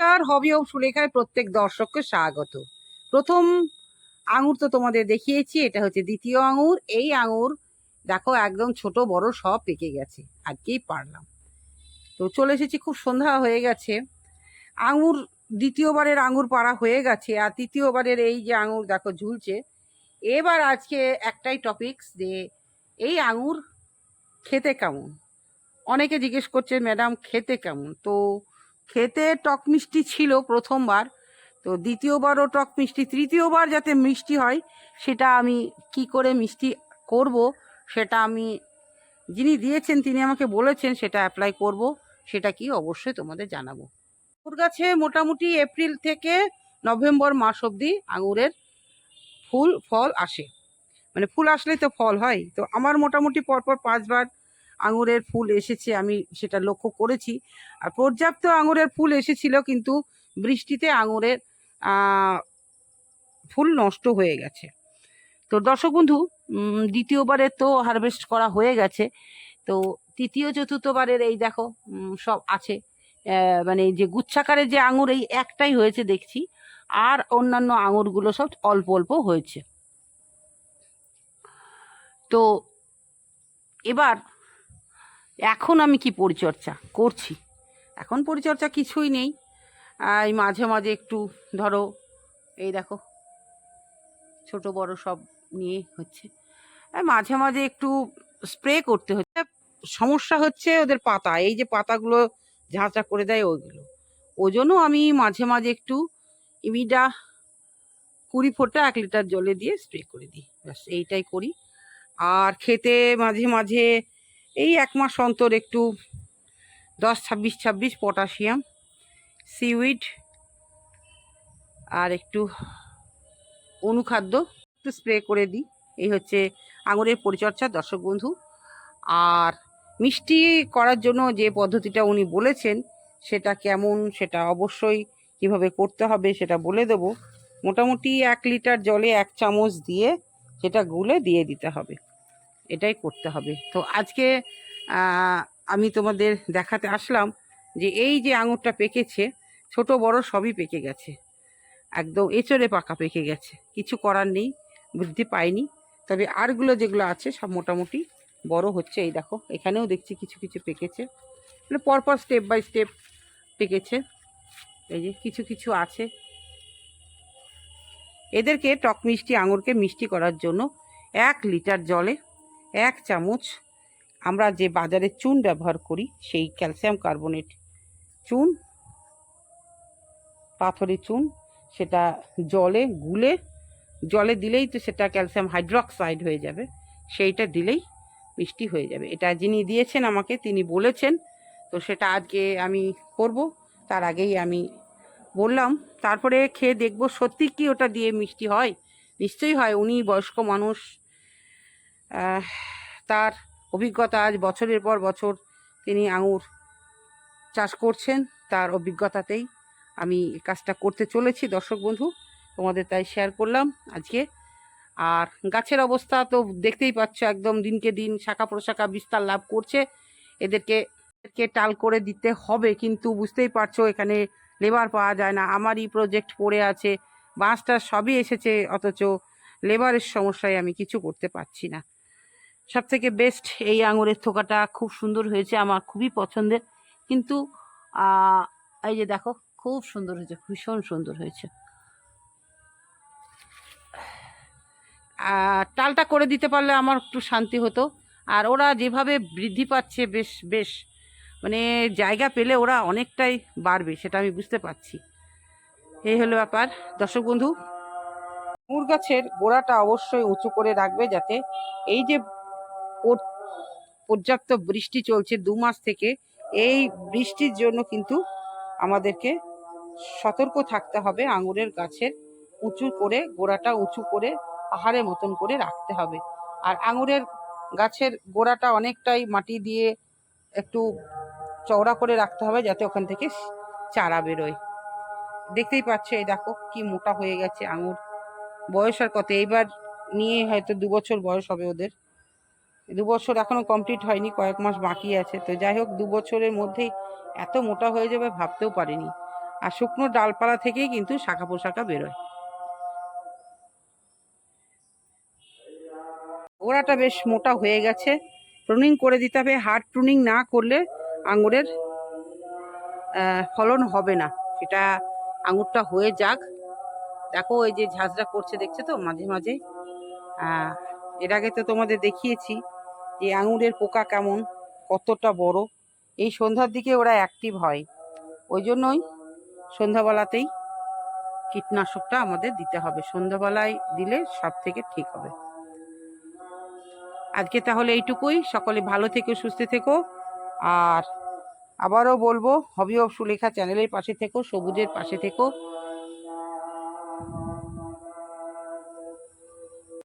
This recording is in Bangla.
নমস্কার, হবি ও সুলেখায় প্রত্যেক দর্শককে স্বাগত। প্রথম আঙুর তো তোমাদের দেখিয়েছি, এটা হচ্ছে দ্বিতীয় আঙুর। এই আঙুর, দেখো, একদম ছোট, বড়, সব পেকে গেছে। আজকেই পারলাম। তো চলে এসেছি, খুব সন্ধ্যা হয়ে গেছে। আঙুর, দ্বিতীয়বারের আঙুর পাড়া হয়ে গেছে, আর তৃতীয়বারের এই যে আঙুর, দেখো, ঝুলছে। এবার আজকে একটাই টপিকস যে, এই আঙুর খেতে কেমন? অনেকে জিজ্ঞেস করছে, ম্যাডাম, খেতে কেমন? তো খেতে টক মিষ্টি ছিল প্রথমবার, তো দ্বিতীয়বারও টক মিষ্টি, তৃতীয়বার যাতে মিষ্টি হয়, সেটা আমি কি করে মিষ্টি করব, সেটা আমি, যিনি দিয়েছেন, তিনি আমাকে বলেছেন, সেটা অ্যাপ্লাই করব, সেটা কি অবশ্যই তোমাদের জানাব। আঙুর গাছে মোটামুটি এপ্রিল থেকে নভেম্বর মাস অবধি আঙুরের ফুল, ফল আসে। মানে ফুল আসলেই তো ফল হয়, তো আমার মোটামুটি পরপর পাঁচবার আঙুরের ফুল এসেছে, আমি সেটা লক্ষ্য করেছি। আর পর্যাপ্ত আঙুরের ফুল এসেছিল, কিন্তু বৃষ্টিতে আঙুরের ফুল নষ্ট হয়ে গেছে। তো দর্শক বন্ধু দ্বিতীয়বারে তো হারভেস্ট করা হয়ে গেছে। তো তৃতীয়, চতুর্থবারের এই দেখো সব আছে। মানে যে গুচ্ছাকারের যে আঙুর, এই একটাই হয়েছে দেখছি। আর অন্যান্য আঙুরগুলো সব অল্প অল্প হয়েছে। তো এবার এখন আমি কি পরিচর্যা করছি? এখন পরিচর্যা কিছুই নেই। এই মাঝে মাঝে একটু ধরো, এই দেখো, ছোট বড় সব নিয়ে হচ্ছে। মাঝে মাঝে একটু স্প্রে করতে হচ্ছে। সমস্যা হচ্ছে ওদের পাতা। এই যে পাতাগুলো ঝাঁচা করে দেয় ওইগুলো। ওই জন্য আমি মাঝে মাঝে একটু ইমিডা কুড়ি ফোঁটা এক লিটার জলে দিয়ে স্প্রে করে দিই। ব্যাস, এইটাই করি। আর খেতে মাঝে মাঝে এই এক মাস অন্তর একটু দশ ছাব্বিশ ছাব্বিশ পটাশিয়াম, সিউইড আর একটু অনুখাদ্য একটু স্প্রে করে দিই। এই হচ্ছে আঙুরের পরিচর্যা, দর্শক বন্ধু। আর মিষ্টি করার জন্য যে পদ্ধতিটা উনি বলেছেন, সেটা কেমন, সেটা অবশ্যই কীভাবে করতে হবে সেটা বলে দেবো। মোটামুটি এক লিটার জলে এক চামচ দিয়ে সেটা গুলে দিয়ে দিতে হবে। এটাই করতে হবে। তো আজকে আমি তোমাদের দেখাতে আসলাম যে এই যে আঙুরটা পেকেছে, ছোট বড় সবই পেকে গেছে। একদম এচড়ে পাকা পেকে গেছে। কিছু করার নেই, বৃদ্ধি পায়নি। তবে আরগুলো যেগুলো আছে, সব মোটামুটি বড় হচ্ছে। এই দেখো, এখানেও দেখছি কিছু কিছু পেকেছে। মানে পরপর স্টেপ বাই স্টেপ পেকেছে। এই যে কিছু কিছু আছে। এদেরকে টক মিষ্টি আঙুরকে মিষ্টি করার জন্য এক লিটার জলে এক চামচ আমরা যে বাজারে চুন ব্যবহার করি, সেই ক্যালসিয়াম কার্বনেট চুন পাথরের চুন, সেটা জলে গুলে, জলে দিলেই তো সেটা ক্যালসিয়াম হাইড্রক্সাইড হয়ে যাবে, সেইটা দিলেই মিষ্টি হয়ে যাবে। এটা যিনি দিয়েছেন আমাকে, তিনি বলেছেন, তো সেটা আজকে আমি করব, তার আগেই আমি বললাম। তারপরে খেয়ে দেখব সত্যি কি ওটা দিয়ে মিষ্টি হয়? নিশ্চয়ই হয় উনি বয়স্ক মানুষ তার অভিজ্ঞতা আজ বছরের পর বছর তিনি আঙুর চাষ করছেন, তার অভিজ্ঞতাতেই আমি কাজটা করতে চলেছি, দর্শক বন্ধু। তোমাদের তাই শেয়ার করলাম আজকে। আর গাছের অবস্থা তো দেখতেই পাচ্ছ, একদম দিনকে দিন শাখা প্রশাখা বিস্তার লাভ করছে। এদেরকে এদেরকে টাল করে দিতে হবে, কিন্তু বুঝতেই পারছ এখানে লেবার পাওয়া যায় না। আমারই প্রজেক্ট পড়ে আছে, বাঁশটা সবই এসেছে, অথচ লেবারের সমস্যায় আমি কিছু করতে পারছি না। সব থেকে বেস্ট এই আঙুরের থোকাটা খুব সুন্দর হয়েছে, আমার খুবই পছন্দের। কিন্তু এই যে দেখো, খুব সুন্দর হয়েছে, ভীষণ সুন্দর হয়েছে। টালটা করে দিতে পারলে আমার একটু শান্তি হতো। আর ওরা যেভাবে বৃদ্ধি পাচ্ছে, বেশ বেশ মানে জায়গা পেলে ওরা অনেকটাই বাড়বে, সেটা আমি বুঝতে পারছি। এই হলো ব্যাপার। দর্শক বন্ধু মুর গাছের গোড়াটা অবশ্যই উঁচু করে রাখবে যাতে এই যে পর্যাপ্ত বৃষ্টি চলছে দু মাস থেকে, এই বৃষ্টির জন্য কিন্তু আমাদেরকে সতর্ক থাকতে হবে, আঙুরের গাছের উঁচু করে, গোড়াটা উঁচু করে, পাহাড়ের মতন করে রাখতে হবে। আর আঙুরের গাছের গোড়াটা অনেকটাই মাটি দিয়ে একটু চওড়া করে রাখতে হবে, যাতে ওখান থেকে চারা বেরোয়। দেখতেই পাচ্ছ, এই দেখো কি মোটা হয়ে গেছে আঙুর। বয়স আর কত? এইবার নিয়ে হয়তো দু বছর বয়স হবে ওদের। দু বছর এখনও কমপ্লিট হয়নি, কয়েক মাস বাকি আছে। তো যাই হোক, দু বছরের মধ্যেই এত মোটা হয়ে যাবে ভাবতেও পারিনি। আর শুকনো ডালপালা থেকেই কিন্তু শাখা পোশাকা বেরোয়। গোড়াটা বেশ মোটা হয়ে গেছে। প্রুনিং করে দিতে হবে। হার্ড প্রুনিং না করলে আঙুরের ফলন হবে না। সেটা আঙুরটা হয়ে যাক। দেখো, ওই যে ঝাঁঝরা করছে, দেখছে তো? মাঝে মাঝে। এর আগে তো তোমাদের দেখিয়েছি। যে আঙুরের পোকা কেমন, কতটা বড়। এই সন্ধ্যার দিকে ওরা অ্যাক্টিভ হয়। ওই জন্যই সন্ধ্যাবেলাতেই কীটনাশকটা আমাদের দিতে হবে। সন্ধ্যাবেলায় দিলে সব থেকে ঠিক হবে। আজকে তাহলে এইটুকুই। সকলে ভালো থেকো, সুস্থ থেকো। আর আবারও বলব, হবি অফ সুলেখা চ্যানেলের পাশে থেকো, সবুজের পাশে থেকো।